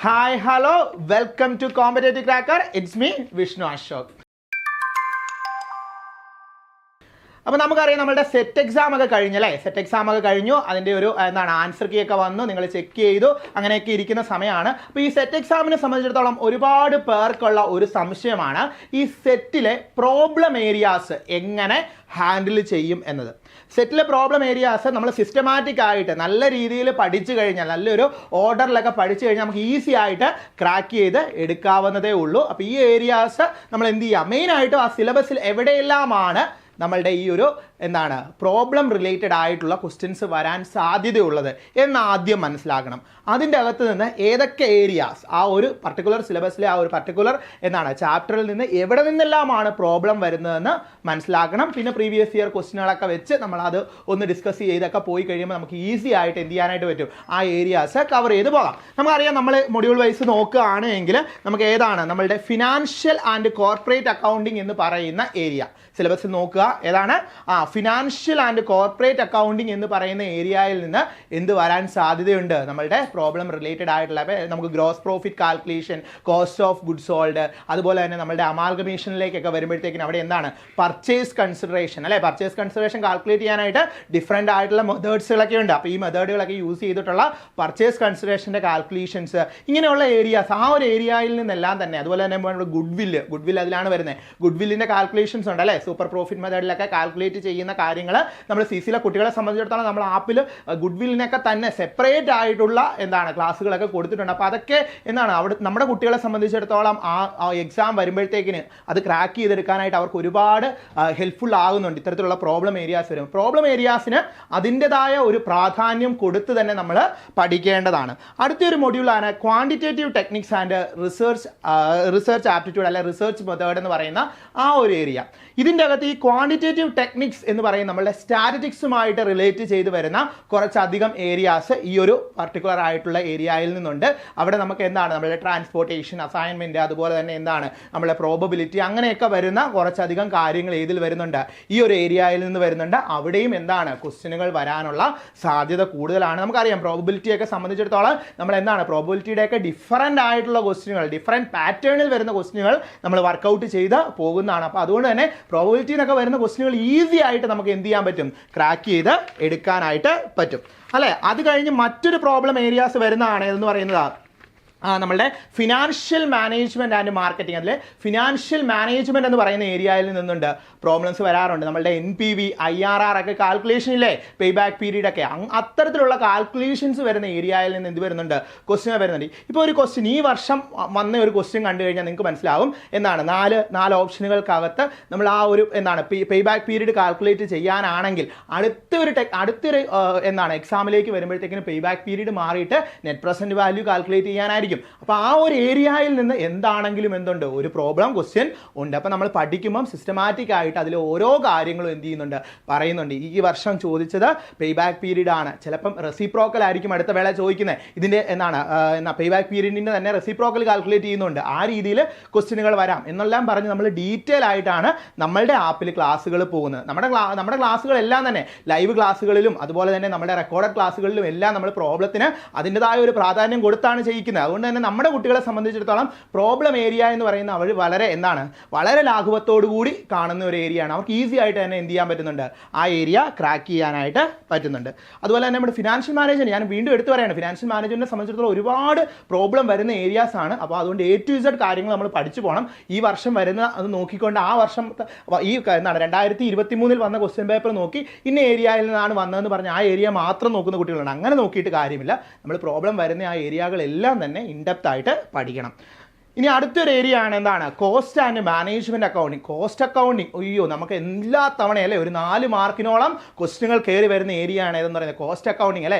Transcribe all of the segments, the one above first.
Hi hello welcome to competitive cracker it's me Vishnu Ashok അപ്പോൾ നമുക്കറിയാം നമ്മുടെ set exam ഒക്കെ കഴിഞ്ഞല്ലേ സെറ്റ് എക്സാം ഒക്കെ കഴിഞ്ഞു. അതിന്റെ ഒരു എന്താണ് ആൻസർ കീ ഒക്കെ വന്നു. നിങ്ങൾ ചെക്ക് ചെയ്തു. അങ്ങനെയൊക്കെ ഇരിക്കുന്ന സമയമാണ്. അപ്പോൾ ഈ സെറ്റ് എക്സാമിനെ സംബന്ധിച്ചിടത്തോളം ഒരുപാട് പേർക്കുള്ള ഒരു സംശയമാണ് ഈ സെറ്റിലെ പ്രോബ്ലം ഏരിയാസ് എങ്ങനെ ഹാൻഡിൽ ചെയ്യും എന്നത്. സെറ്റിലെ പ്രോബ്ലം ഏരിയാസ് നമ്മൾ സിസ്റ്റമാറ്റിക് ആയിട്ട് നല്ല രീതിയിൽ പഠിച്ചു കഴിഞ്ഞാൽ നല്ലൊരു ഓർഡറിലൊക്കെ പഠിച്ചു കഴിഞ്ഞാൽ നമുക്ക് ഈസി ആയിട്ട് ക്രാക്ക് ചെയ്ത് എടുക്കാവുന്നതേ ഉള്ളൂ. അപ്പോൾ ഈ ഏരിയാസ് നമ്മൾ എന്ത് ചെയ്യുക മെയിനായിട്ടും ആ സിലബസിൽ എവിടെയെല്ലാമാണ് നമ്മളുടെ ഈ ഒരു എന്താണ്? പ്രോബ്ലം റിലേറ്റഡ് ആയിട്ടുള്ള ക്വസ്റ്റ്യൻസ് വരാൻ സാധ്യതയുള്ളത് എന്ന് ആദ്യം മനസ്സിലാക്കണം അതിന്റെ അകത്ത് നിന്ന് ഏതൊക്കെ ഏരിയാസ് ആ ഒരു പർട്ടിക്കുലർ സിലബസിലെ ആ ഒരു പർട്ടിക്കുലർ എന്താണ് ചാപ്റ്ററിൽ നിന്ന് എവിടെ നിന്നെല്ലാമാണ് പ്രോബ്ലം വരുന്നതെന്ന് മനസ്സിലാക്കണം പിന്നെ പ്രീവിയസ് ഇയർ ക്വസ്റ്റ്യനുകളൊക്കെ വെച്ച് നമ്മൾ അത് ഒന്ന് ഡിസ്കസ് ചെയ്തൊക്കെ പോയി കഴിയുമ്പോൾ നമുക്ക് ഈസി ആയിട്ട് എന്ത് ചെയ്യാനായിട്ട് പറ്റും? ആ ഏരിയാസ് കവർ ചെയ്ത് പോകാം. നമുക്കറിയാം നമ്മൾ മൊഡ്യൂൾ വൈസ് നോക്കുകയാണ് എങ്കിൽ നമുക്ക് ഏതാണ്? നമ്മളുടെ ഫിനാൻഷ്യൽ ആൻഡ് കോർപ്പറേറ്റ് അക്കൗണ്ടിങ് എന്ന് പറയുന്ന ഏരിയ സിലബസിൽ നോക്കുക. ഏതാണ്? ആ ഫിനാൻഷ്യൽ ആൻഡ് കോർപ്പറേറ്റ് അക്കൗണ്ടിങ് എന്ന് പറയുന്ന ഏരിയയിൽ നിന്ന് എന്ത് വരാൻ സാധ്യതയുണ്ട്? നമ്മളുടെ പ്രോബ്ലം റിലേറ്റഡ് ആയിട്ടുള്ള നമുക്ക് gross profit calculation cost of good sold അതുപോലെ തന്നെ നമ്മുടെ അമാൽഗമേഷനിലേക്കൊക്കെ വരുമ്പോഴത്തേക്കിനും അവിടെ എന്താണ്? പർച്ചേസ് കൺസിഡറേഷൻ അല്ലെ? പർച്ചേസ് കൺസിഡറേഷൻ കാൽക്കുലേറ്റ് ചെയ്യാനായിട്ട് ഡിഫറെന്റ് ആയിട്ടുള്ള മെത്തേഡ്സുകളൊക്കെ ഉണ്ട്. അപ്പോൾ ഈ മെത്തേഡുകളൊക്കെ യൂസ് ചെയ്തിട്ടുള്ള പർച്ചേസ് കൺസിഡറേഷന്റെ കാൽക്കുലേഷൻസ് ഇങ്ങനെയുള്ള ഏരിയാസ് ആ ഒരു ഏരിയയിൽ നിന്നെല്ലാം തന്നെ അതുപോലെ തന്നെ നമ്മുടെ ഗുഡ് വില്ല് ഗുഡ് വില്ല് അതിലാണ് വരുന്നത്. ഗുഡ് വില്ലിന്റെ കാൽക്കുലേഷൻസ് ഉണ്ട് അല്ലേ? സൂപ്പർ പ്രോഫിറ്റ് മെത്തേഡിലൊക്കെ കാൽക്കുലേറ്റ് ചെയ്യുന്ന കാര്യങ്ങൾ നമ്മൾ സി സിയിലെ കുട്ടികളെ സംബന്ധിച്ചിടത്തോളം നമ്മൾ ആപ്പിൽ ഗുഡ് വില്ലിനൊക്കെ തന്നെ സെപ്പറേറ്റ് ആയിട്ടുള്ള എന്താണ് ക്ലാസ്സുകളൊക്കെ കൊടുത്തിട്ടുണ്ട്. അപ്പോൾ അതൊക്കെ എന്താണ് അവിടെ നമ്മുടെ കുട്ടികളെ സംബന്ധിച്ചിടത്തോളം ആ എക്സാം വരുമ്പോഴത്തേക്കിന് അത് ക്രാക്ക് ചെയ്തെടുക്കാനായിട്ട് അവർക്ക് ഒരുപാട് ഹെൽപ്ഫുൾ ആകുന്നുണ്ട് ഇത്തരത്തിലുള്ള പ്രോബ്ലം ഏരിയാസ് വരും. പ്രോബ്ലം ഏരിയാസിന് അതിന്റെതായ ഒരു പ്രാധാന്യം കൊടുത്ത് തന്നെ നമ്മൾ പഠിക്കേണ്ടതാണ്. അടുത്തൊരു മൊഡ്യൂളാണ് quantitative techniques and research research aptitude അല്ലെ റിസർച്ച് മെത്തേഡ് എന്ന് പറയുന്ന ആ ഒരു ഏരിയ ഇതിന്റെ അകത്ത് ഈ ക്വാണ്ടിറ്റേറ്റീവ് ടെക്നിക്സ് എന്ന് പറയും. നമ്മളുടെ സ്റ്റാറ്റിറ്റിക്സുമായിട്ട് റിലേറ്റ് ചെയ്ത് വരുന്ന കുറച്ചധികം ഏരിയാസ് ഈ ഒരു പർട്ടിക്കുലർ ആയിട്ടുള്ള ഏരിയയിൽ നിന്നുണ്ട്. അവിടെ നമുക്ക് എന്താണ്? നമ്മുടെ ട്രാൻസ്പോർട്ടേഷൻ അസൈൻമെന്റ് അതുപോലെ തന്നെ എന്താണ്? നമ്മളെ പ്രോബബിലിറ്റി അങ്ങനെയൊക്കെ വരുന്ന കുറച്ചധികം കാര്യങ്ങൾ ഏതിൽ വരുന്നുണ്ട്. ഈ ഒരു ഏരിയയിൽ നിന്ന് വരുന്നുണ്ട്. അവിടെയും എന്താണ്? ക്വസ്റ്റ്യനുകൾ വരാനുള്ള സാധ്യത കൂടുതലാണ്. നമുക്കറിയാം പ്രോബിലിറ്റിയൊക്കെ സംബന്ധിച്ചിടത്തോളം നമ്മൾ എന്താണ്? പ്രോബബിലിറ്റിയുടെയൊക്കെ ഡിഫറന്റ് ആയിട്ടുള്ള ക്വസ്റ്റ്യനുകൾ ഡിഫറെന്റ് പാറ്റേണിൽ വരുന്ന ക്വസ്റ്റ്യനുകൾ നമ്മൾ വർക്കൗട്ട് ചെയ്ത് പോകുന്നതാണ്. അപ്പോൾ അതുകൊണ്ട് തന്നെ പ്രോബബിലിറ്റി എന്നൊക്കെ വരുന്ന ക്വസ്റ്റ്യനുകൾ ഈസി ആയിട്ട് നമുക്ക് എന്ത് ചെയ്യാൻ പറ്റും? ക്രാക്ക് ചെയ്ത് എടുക്കാനായിട്ട് പറ്റും. അല്ലേ? അത് കഴിഞ്ഞ് മറ്റൊരു പ്രോബ്ലം ഏരിയാസ് വരുന്നതാണ് എന്ന് പറയുന്നത് നമ്മളുടെ ഫിനാൻഷ്യൽ മാനേജ്മെന്റ് ആൻഡ് മാർക്കറ്റിംഗ് അതിൽ ഫിനാൻഷ്യൽ മാനേജ്മെന്റ് എന്ന് പറയുന്ന ഏരിയയിൽ നിന്നുണ്ട് പ്രോബ്ലംസ് വരാറുണ്ട്. നമ്മളുടെ N P V I R R ഒക്കെ കാൽക്കുലേഷൻ ഇല്ലേ? പേ ബാക്ക് പീരീഡ് ഒക്കെ അത്തരത്തിലുള്ള കാൽക്കുലേഷൻസ് വരുന്ന ഏരിയയിൽ നിന്ന് എന്ത് വരുന്നുണ്ട്? ക്വസ്റ്റ്യൻ വരുന്നുണ്ട്. ഇപ്പോൾ ഒരു ക്വസ്റ്റ്യൻ ഈ വർഷം വന്ന ഒരു ക്വസ്റ്റ്യൻ കണ്ടു കഴിഞ്ഞാൽ നിങ്ങൾക്ക് മനസ്സിലാവും. എന്നാണ് നാല് നാല് ഓപ്ഷനുകൾക്കകത്ത് നമ്മൾ ആ ഒരു എന്താണ്? പേ ബാക്ക് പീരീഡ് കാൽക്കുലേറ്റ് ചെയ്യാനാണെങ്കിൽ അടുത്തൊരു ടെക് അടുത്തൊരു എന്താണ്? എക്സാമിലേക്ക് വരുമ്പോഴത്തേക്കിനും പേ ബാക്ക് പീരീഡ് മാറിയിട്ട് നെറ്റ് പ്രസന്റ് വാല്യൂ കാൽക്കുലേറ്റ് ചെയ്യാനായിരിക്കും. അപ്പോൾ ആ ഒരു ഏരിയയിൽ നിന്ന് എന്താണെങ്കിലും എന്തുണ്ട്? ഒരു പ്രോബ്ലം ക്വസ്റ്റ്യൻ ഉണ്ട്. അപ്പോൾ നമ്മൾ പഠിക്കുമ്പം സിസ്റ്റമാറ്റിക് ആയിട്ട് അതിൽ ഓരോ കാര്യങ്ങളും എന്ത് ചെയ്യുന്നുണ്ട്? പറയുന്നുണ്ട്. ഈ വർഷം ചോദിച്ചത് പേ ബാക്ക് പീരീഡ് ആണ്. ചിലപ്പം റെസിപ്രോക്കൽ ആയിരിക്കും അടുത്ത വേള ചോദിക്കുന്നത് ഇതിന്റെ എന്താണ് എന്നാ പേ ബാക്ക് പീരീഡിന്റെ തന്നെ റെസിപ്രോക്കൽ കാൽക്കുലേറ്റ് ചെയ്യുന്നുണ്ട്. ആ രീതിയിൽ ക്വസ്റ്റ്യനുകൾ വരാം. എന്നെല്ലാം പറഞ്ഞ് നമ്മൾ ഡീറ്റെയിൽ ആയിട്ടാണ് നമ്മളുടെ ആപ്പിൽ ക്ലാസ്സുകൾ പോകുന്നത്. നമ്മുടെ നമ്മുടെ ക്ലാസ്സുകളെല്ലാം തന്നെ ലൈവ് ക്ലാസ്സുകളിലും അതുപോലെ തന്നെ നമ്മുടെ റെക്കോർഡഡ് ക്ലാസ്സുകളിലും എല്ലാം നമ്മൾ പ്രോബ്ലത്തിന് അതിന്റെതായ ഒരു പ്രാധാന്യം കൊടുത്താണ് ചെയ്യിക്കുന്നത് അതുകൊണ്ട് തന്നെ നമ്മുടെ കുട്ടികളെ സംബന്ധിച്ചിടത്തോളം പ്രോബ്ലം ഏരിയ എന്ന് പറയുന്ന അവർ വളരെ എന്താണ്? വളരെ കൂടി കാണുന്ന ഒരു ഏരിയ ആണ്. അവർക്ക് ഈസി ആയിട്ട് തന്നെ എന്ത് ചെയ്യാൻ പറ്റുന്നുണ്ട്? ആ ഏരിയ ക്രാക്ക് ചെയ്യാനായിട്ട് പറ്റുന്നുണ്ട്. അതുപോലെ തന്നെ നമ്മുടെ ഫിനാൻഷ്യൽ മാനേജ്മെന്റ് ഞാൻ വീണ്ടും എടുത്തു പറയാണ്. ഫിനാൻഷ്യൽ മാനേജ്മെന്റിനെ സംബന്ധിച്ചിടത്തോളം ഒരുപാട് പ്രോബ്ലം വരുന്ന ഏരിയാസ് ആണ്. അപ്പോൾ അതുകൊണ്ട് എ ടു ഇസഡ് കാര്യങ്ങൾ നമ്മൾ പഠിച്ചു പോകണം ഈ വർഷം വരുന്ന അത് നോക്കിക്കൊണ്ട് ആ വർഷം ഈ എന്താണ് രണ്ടായിരത്തി ഇരുപത്തി മൂന്നിൽ വന്ന ക്വസ്റ്റ്യൻ പേപ്പർ നോക്കി ഇന്ന ഏരിയയിൽ നിന്നാണ് വന്നതെന്ന് പറഞ്ഞ് ആ ഏരിയ മാത്രം നോക്കുന്ന കുട്ടികളുണ്ട് അങ്ങനെ നോക്കിയിട്ട് കാര്യമില്ല. നമ്മൾ പ്രോബ്ലം വരുന്ന ആ ഏരിയകളെല്ലാം തന്നെ ഇൻഡെപ്ത് ആയിട്ട് പഠിക്കണം. ഇനി അടുത്തൊരു ഏരിയ ആണ് എന്താണ്? Cost and management accounting cost accounting അയ്യോ നമുക്ക് എല്ലാ തവണയും അല്ലേ ഒരു നാല് മാർക്കിനോളം ക്വസ്റ്റ്യനുകൾ കയറി വരുന്ന ഏരിയ ആണ് ഏതെന്ന് പറയുന്നത്? കോസ്റ്റ് അക്കൗണ്ടിങ് അല്ലേ?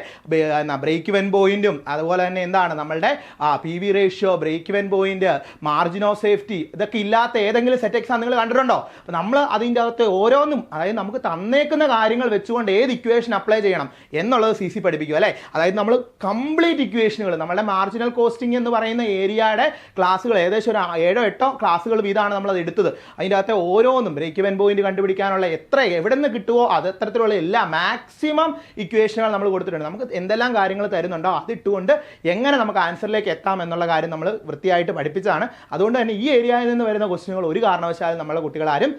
എന്നാ ബ്രേക്ക് വെൻ പോയിന്റും അതുപോലെ തന്നെ എന്താണ് നമ്മളുടെ ആ P V ratio break even point margin of safety ഇതൊക്കെ ഇല്ലാത്ത ഏതെങ്കിലും സെറ്റ് എക്സാം നിങ്ങൾ കണ്ടിട്ടുണ്ടോ? അപ്പോൾ നമ്മൾ അതിന്റെ അകത്ത് ഓരോന്നും അതായത് നമുക്ക് തന്നേക്കുന്ന കാര്യങ്ങൾ വെച്ചുകൊണ്ട് ഏത് ഇക്വേഷൻ അപ്ലൈ ചെയ്യണം എന്നുള്ളത് സി സി പഠിപ്പിക്കും അല്ലേ? അതായത് നമ്മൾ കംപ്ലീറ്റ് ഇക്വേഷനുകൾ നമ്മുടെ മാർജിനൽ കോസ്റ്റിംഗ് എന്ന് പറയുന്ന ഏരിയയുടെ ക്ലാസ് ക്ലാസ്സുകൾ ഏകദേശം ഒരു ഏഴോ എട്ടോ ക്ലാസ്സുകൾ വീതമാണ് നമ്മൾ അത് എടുത്തത്. അതിന്റെ അകത്തെ ഓരോന്നും ബ്രേക്ക് ഇവൻ പോയിന്റ് കണ്ടുപിടിക്കാനുള്ള എത്ര എവിടെ നിന്ന് കിട്ടുമോ അത് അത്തരത്തിലുള്ള എല്ലാ മാക്സിമം ഇക്വേഷനുകൾ നമ്മൾ കൊടുത്തിട്ടുണ്ട്. നമുക്ക് എന്തെല്ലാം കാര്യങ്ങൾ തരുന്നുണ്ടോ അതിട്ടുകൊണ്ട് എങ്ങനെ നമുക്ക് ആൻസറിലേക്ക് എത്താം എന്നുള്ള കാര്യം നമ്മൾ വൃത്തിയായിട്ട് പഠിപ്പിച്ചതാണ്. അതുകൊണ്ട് തന്നെ ഈ ഏരിയയിൽ നിന്ന് വരുന്ന ക്വസ്റ്റ്യനുകൾ ഒരു കാരണവശാലും നമ്മളെ കുട്ടികളാരും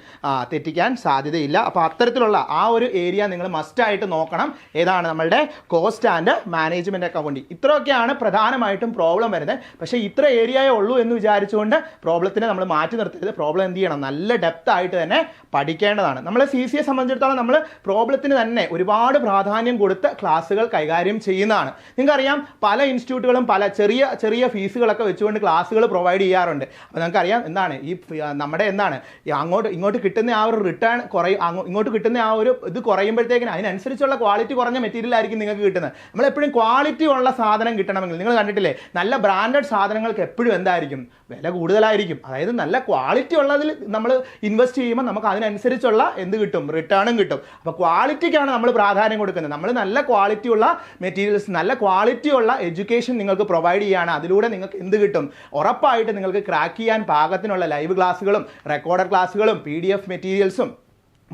തെറ്റിക്കാൻ സാധ്യതയില്ല. അപ്പോൾ അത്തരത്തിലുള്ള ആ ഒരു ഏരിയ നിങ്ങൾ മസ്റ്റായിട്ട് നോക്കണം. ഏതാണ് നമ്മളുടെ കോസ്റ്റ് ആൻഡ് മാനേജ്മെന്റ് അക്കൗണ്ടിങ് ഇത്രയൊക്കെയാണ് പ്രധാനമായിട്ടും പ്രോബ്ലം വരുന്നത്. പക്ഷേ ഇത്ര ഏരിയയേ ഉള്ളൂ എന്ന് വിചാരിച്ചുകൊണ്ട് പ്രോബ്ലത്തിനെ നമ്മൾ മാറ്റി നിർത്തരുത്. പ്രോബ്ലം എന്ത് ചെയ്യണം? നല്ല ഡെപ്ത് ആയിട്ട് തന്നെ പഠിക്കേണ്ടതാണ്. നമ്മൾ സി സിയെ സംബന്ധിച്ചിടത്തോളം നമ്മൾ പ്രോബ്ലത്തിന് തന്നെ ഒരുപാട് പ്രാധാന്യം കൊടുത്ത് ക്ലാസ്സുകൾ കൈകാര്യം ചെയ്യുന്നതാണ്. നിങ്ങൾക്കറിയാം പല ഇൻസ്റ്റിറ്റ്യൂട്ടുകളും പല ചെറിയ ചെറിയ ഫീസുകളൊക്കെ വെച്ചുകൊണ്ട് ക്ലാസ്സുകൾ പ്രൊവൈഡ് ചെയ്യാറുണ്ട്. അപ്പോൾ നിങ്ങൾക്കറിയാം എന്താണ്? ഈ നമ്മുടെ എന്താണ്? അങ്ങോട്ട് ഇങ്ങോട്ട് കിട്ടുന്ന ആ ഒരു റിട്ടേൺ കുറയും ഇങ്ങോട്ട് കിട്ടുന്ന ആ ഒരു ഇത് കുറയുമ്പോഴത്തേക്കിന് അതിനനുസരിച്ചുള്ള ക്വാളിറ്റി കുറഞ്ഞ മെറ്റീരിയൽ ആയിരിക്കും നിങ്ങൾക്ക് കിട്ടുന്നത്. നമ്മൾ എപ്പോഴും ക്വാളിറ്റി ഉള്ള സാധനം കിട്ടണമെങ്കിൽ നിങ്ങൾ കണ്ടിട്ടില്ലേ? നല്ല ബ്രാൻഡഡ് സാധനങ്ങൾക്ക് എപ്പോഴും എന്തായിരിക്കും? വില കൂടുതലായിരിക്കും. അതായത് നല്ല ക്വാളിറ്റി ഉള്ളതിൽ നമ്മൾ ഇൻവെസ്റ്റ് ചെയ്യുമ്പോൾ നമുക്ക് അതിനനുസരിച്ചുള്ള എന്ത് കിട്ടും? റിട്ടേണും കിട്ടും. അപ്പോൾ ക്വാളിറ്റിക്കാണ് നമ്മൾ പ്രാധാന്യം കൊടുക്കുന്നത്. നമ്മൾ നല്ല ക്വാളിറ്റി ഉള്ള മെറ്റീരിയൽസ് നല്ല ക്വാളിറ്റി ഉള്ള എഡ്യൂക്കേഷൻ നിങ്ങൾക്ക് പ്രൊവൈഡ് ചെയ്യുകയാണ് അതിലൂടെ നിങ്ങൾക്ക് എന്ത് കിട്ടും? ഉറപ്പായിട്ട് നിങ്ങൾക്ക് ക്രാക്ക് ചെയ്യാൻ പാകത്തിനുള്ള ലൈവ് ക്ലാസ്സുകളും റെക്കോർഡഡ് ക്ലാസ്സുകളും പി മെറ്റീരിയൽസും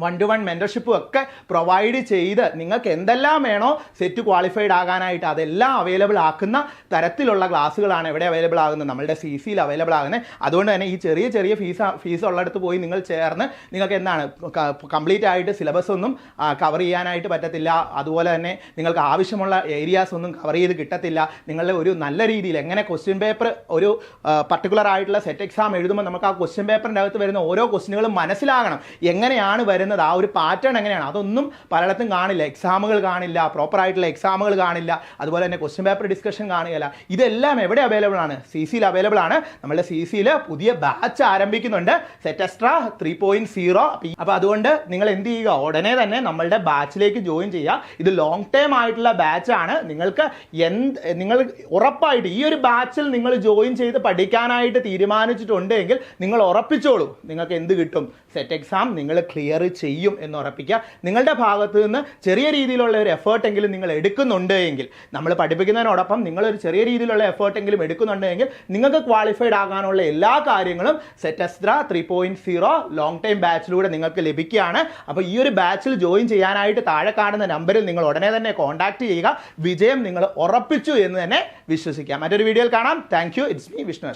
വൺ ടു വൺ മെന്റർഷിപ്പും ഒക്കെ പ്രൊവൈഡ് ചെയ്ത് നിങ്ങൾക്ക് എന്തെല്ലാം വേണോ സെറ്റ് ക്വാളിഫൈഡ് ആകാനായിട്ട് അതെല്ലാം അവൈലബിൾ ആക്കുന്ന തരത്തിലുള്ള ക്ലാസ്സുകളാണ് എവിടെ അവൈലബിൾ ആകുന്നത്. നമ്മളുടെ സി സിയിൽ അവൈലബിൾ ആകുന്നത്. അതുകൊണ്ട് തന്നെ ഈ ചെറിയ ചെറിയ ഫീസ് ഫീസ് ഉള്ളിടത്ത് പോയി നിങ്ങൾ ചേർന്ന് നിങ്ങൾക്ക് എന്താണ് കംപ്ലീറ്റ് ആയിട്ട് സിലബസ് ഒന്നും കവർ ചെയ്യാനായിട്ട് പറ്റത്തില്ല. അതുപോലെ തന്നെ നിങ്ങൾക്ക് ആവശ്യമുള്ള ഏരിയാസ് ഒന്നും കവർ ചെയ്ത് കിട്ടത്തില്ല. നിങ്ങളുടെ ഒരു നല്ല രീതിയിൽ എങ്ങനെ ക്വസ്റ്റ്യൻ പേപ്പർ ഒരു പർട്ടിക്കുലർ ആയിട്ടുള്ള സെറ്റ് എക്സാം എഴുതുമ്പോൾ നമുക്ക് ആ ക്വസ്റ്റ്യൻ പേപ്പറിന്റെ അകത്ത് വരുന്ന ഓരോ ക്വസ്റ്റ്യനുകളും മനസ്സിലാകണം. എങ്ങനെയാണ് വരുന്നത് ആ ഒരു പാറ്റേൺ എങ്ങനെയാണ്? അതൊന്നും പലയിടത്തും കാണില്ല. എക്സാമുകൾ കാണില്ല പ്രോപ്പർ ആയിട്ടുള്ള എക്സാമുകൾ കാണില്ല അതുപോലെ തന്നെ ക്വസ്റ്റ്യൻ പേപ്പർ ഡിസ്കഷൻ കാണുകയില്ല. ഇതെല്ലാം എവിടെ അവൈലബിൾ ആണ്? സി സിയിൽ അവൈലബിൾ ആണ്. നമ്മുടെ സി സിയിൽ പുതിയ batch ആരംഭിക്കുന്നുണ്ട്. SET extra three point zero അപ്പോൾ അതുകൊണ്ട് നിങ്ങൾ എന്ത് ചെയ്യുക? ഉടനെ തന്നെ നമ്മളുടെ ബാച്ചിലേക്ക് ജോയിൻ ചെയ്യുക. ഇത് ലോങ് ടേം ആയിട്ടുള്ള ബാച്ച് ആണ്. നിങ്ങൾക്ക് എന്ത് നിങ്ങൾ ഉറപ്പായിട്ട് ഈ ഒരു ബാച്ചിൽ നിങ്ങൾ ജോയിൻ ചെയ്ത് പഠിക്കാനായിട്ട് തീരുമാനിച്ചിട്ടുണ്ടെങ്കിൽ നിങ്ങൾ ഉറപ്പിച്ചോളൂ. നിങ്ങൾക്ക് എന്ത് കിട്ടും? സെറ്റ് എക്സാം നിങ്ങൾ ക്ലിയർ ചെയ്യും എന്ന് ഉറപ്പിക്കുക. നിങ്ങളുടെ ഭാഗത്ത് നിന്ന് ചെറിയ രീതിയിലുള്ള ഒരു എഫേർട്ടെങ്കിലും നിങ്ങൾ എടുക്കുന്നുണ്ട് എങ്കിൽ നമ്മൾ പഠിപ്പിക്കുന്നതിനോടൊപ്പം നിങ്ങളൊരു ചെറിയ രീതിയിലുള്ള എഫേർട്ടെങ്കിലും എടുക്കുന്നുണ്ടെങ്കിൽ നിങ്ങൾക്ക് ക്വാളിഫൈഡ് ആകാനുള്ള എല്ലാ കാര്യങ്ങളും SET extra three point zero long time ബാച്ചിലൂടെ നിങ്ങൾക്ക് ലഭിക്കുകയാണ്. അപ്പോൾ ഈ ഒരു ബാച്ചിൽ ജോയിൻ ചെയ്യാനായിട്ട് താഴെ കാണുന്ന നമ്പറിൽ നിങ്ങൾ ഉടനെ തന്നെ കോൺടാക്ട് ചെയ്യുക. വിജയം നിങ്ങൾ ഉറപ്പിച്ചു എന്ന് തന്നെ വിശ്വസിക്കാം. മറ്റൊരു വീഡിയോയിൽ കാണാം. Thank you it's me Vishnu